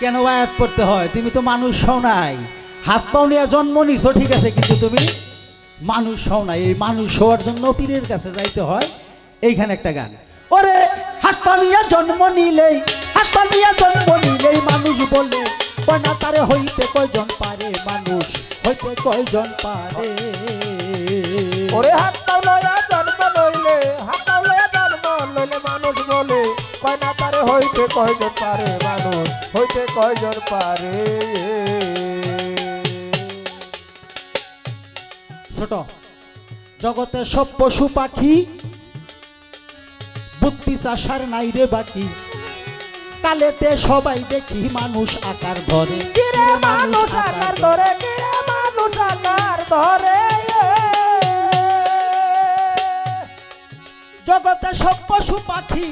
কেন আয়াত পড়তে হয়? তুমি তো মানুষ হও নাই। হাত পাও নিয়ে জন্ম নিছো, ঠিক আছে, কিন্তু তুমি মানুষ হও নাই। এই মানুষ হওয়ার জন্য পীরের কাছে যাইতে হয়। এইখানে একটা গান। ওরে, হাত পা নিয়ে জন্ম নিলেই, হাত পা নিয়ে জন্ম নিলেই মানুষ বলে কয়না তারে হইতে কয়জন পারে মানুষ? হইতে কয়জন পারে? ওরে, হাত পাও লয়া জন্ম লইলে হাত হইতে কয়জন পারে মানুষ? হইতে কয়জন পারে? ছোট জগতে সব পশু পাখি বুদ্ধি চাষার নাই রে বাকি। কালেতে সবাই দেখি মানুষ আকার ধরে। মানুষ আকার ধরে? মানুষ আকার ধরে? জগতে সব পশু পাখি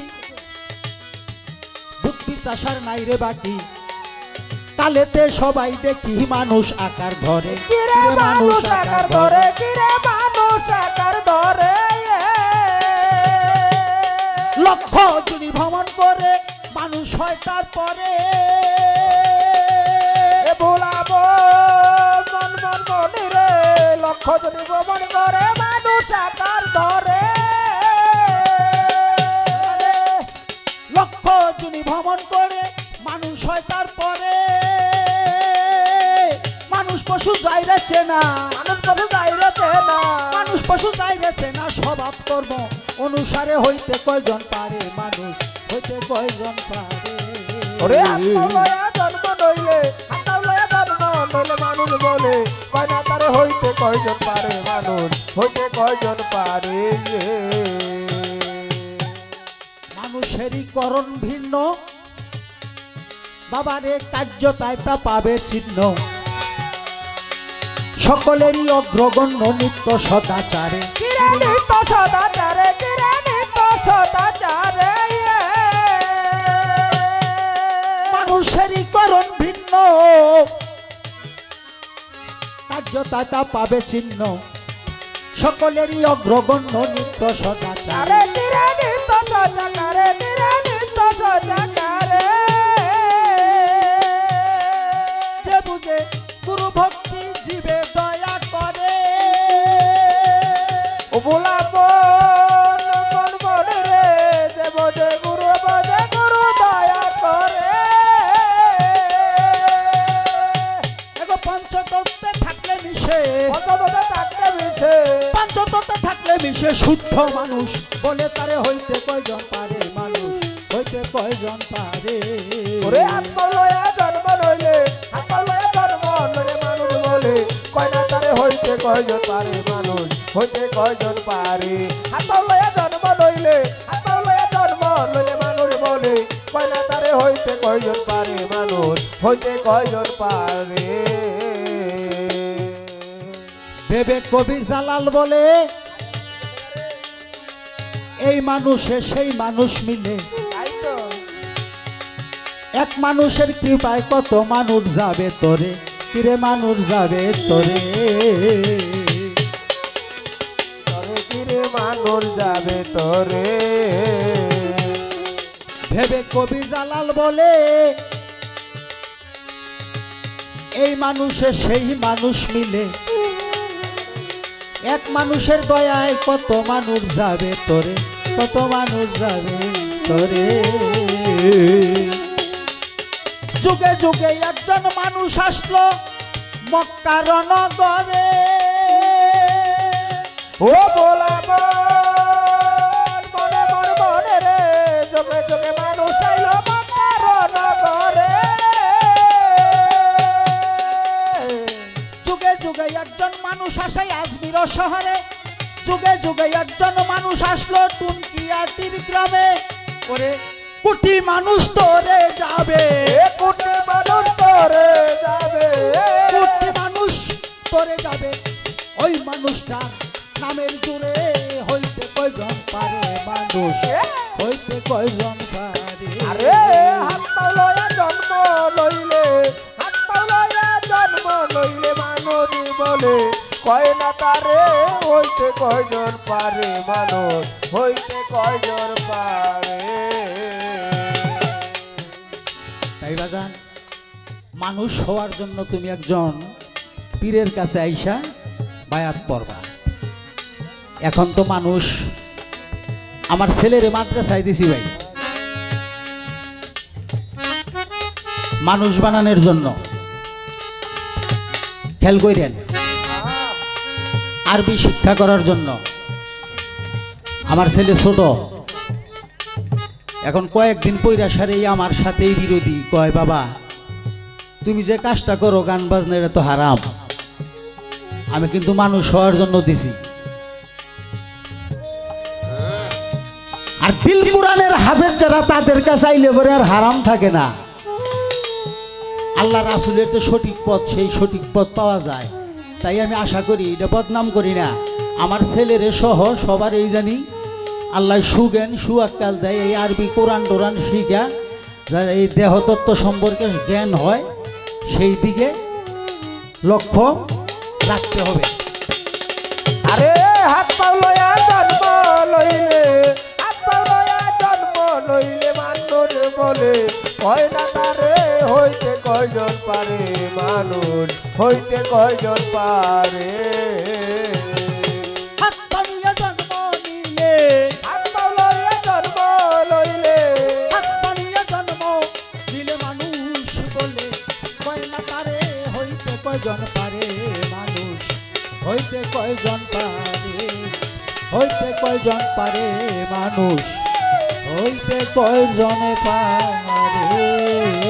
চাষার নাই রে বাকি। কালেতে সবাই দেখি মানুষ আকার ধরে। মানুষ আকার ধরে? মানুষ আকার ধরে? লক্ষ যিনি ভ্রমণ করে মানুষ হয় তারপরে। ভোলাবো মন মন মনি রে লক্ষ যদি ভ্রমণ করে মানুষ আকার ধরে। যিনি ভ্রমণ করে মানুষ হয় তারপরে মানুষ পশু যাইরেছে না মানুষ কত যাইরেছে না। মানুষ পশু যাইরেছে না স্বভাব কর্ম অনুসারে হইতে কয়জন পারে মানুষ হইতে কয়জন পারে? ওরে আত্মলয়া জন্ম নইলে আত্মলয়া জন্ম নইলে মানুষ বলে কয় না তারে হইতে কয়জন পারে মানুষ হইতে কয়জন পারে? মানুষেরই করণ ভিন্ন। বাবারে কার্য তাই তা পাবে চিহ্ন সকলেরই অগ্রগণ্য নিত্য সদাচারে। কিরে নিত্য সদাচারে নিত্য সদাচারে মানুষেরই করণ ভিন্ন। কার্য তাই তা পাবে চিহ্ন সকলেরই অগ্রগণ্য নিত্য সদাচারে। যে বুঝে গুরু ভক্তি জীবে মিশে শুদ্ধ মানুষ। বলে তারে হইতে কয়জন পারে মানুষ? হইতে কয়জন পারে? ওরে আত্মলয়া জন্ম নইলে আত্মলয়া জন্ম নইলে মানুষ বলে কয় না তারে হইতে কয়জন পারে মানুষ? হইতে কয়জন পারে? আত্মলয়া জন্ম নইলে আত্মলয়া জন্ম নইলে মানুষ বলে কয় না তারে হইতে কয়জন পারে মানুষ? হইতে কয়জন পারে? ভেবে কবি জালাল বলে এই মানুষে সেই মানুষ মিলে। এক মানুষের কৃপায় কত মানুষ যাবে তোরে কিরে মানুষ যাবে তোরে? তরে কিরে মানুষ যাবে তোরে? ভেবে কবি জালাল বলে এই মানুষে সেই মানুষ মিলে। এক মানুষের দয়ায় কত মানুষ যাবে তোরে কত মানুষ যাবে তোরে যুগে যুগে একজন মানুষ আসলো মক্কার নগরে ও বলাব মনে মনে রে চোখে চোখে মানুষ চাইল মক্কার যুগে যুগে একজন মানুষ আসে আজমির শহরে। যুগে যুগে একজন মানুষ আসলো টুনকিয়াটির গ্রামে। করে কোটি মানুষ তোরে যাবে। কোটি মানুষ তোরে যাবে। কোটি মানুষ তোরে যাবে। ওই মানুষটা নামের জুড়ে হইতে কয়জন পারে মানুষ? হইতে কয়জন পারে? আরে! কয় না তারে? হইতে কয়জন পারে মানুষ? হইতে কয়জন পারে? তাই বাজান, মানুষ হওয়ার জন্য তুমি একজন পীরের কাছে আইসা বায়াত পড়বা। এখন তো মানুষ, আমার ছেলেরে মাদ্রাসায় দিছি ভাই। মানুষ বানানোর জন্য। খেয়াল করেন আরবি শিক্ষা করার জন্য। আমার ছেলে ছোট। এখন কয়েকদিন পৈরা সারেই আমার সাথেই বিরোধী। কয়, বাবা, তুমি যে কাজটা করো, গান বাজনা, এটা তো হারাম। আমি কিন্তু মানুষ হওয়ার জন্য দিছি। আর দিল কোরআনের হাফেজ যারা, তাদের কাছে আইলে পরে আর হারাম থাকে না। আল্লাহ রাসুলের যে সঠিক পথ, সেই সঠিক পথ পাওয়া যায়। তাই আমি আশা করি, এটা বদনাম করি না। আমার ছেলেরে সহ সবার এই জানি, আল্লাহ সুজ্ঞান সুয়াক্কাল দেয়, এই আরবি কোরআন টোরান শিখা, যার এই দেহতত্ত্ব সম্পর্কে জ্ঞান হয়, সেই দিকে লক্ষ্য রাখতে হবে। আরে, হাত হাত বলে না তারে কয়জন পারে মানুষ? হইতে কয়জন পারে? কয়জন পারে মানুষ? হইতে কয়জন পারে? হইতে কয়জন পারে মানুষ? হইতে কয়জনে পারে?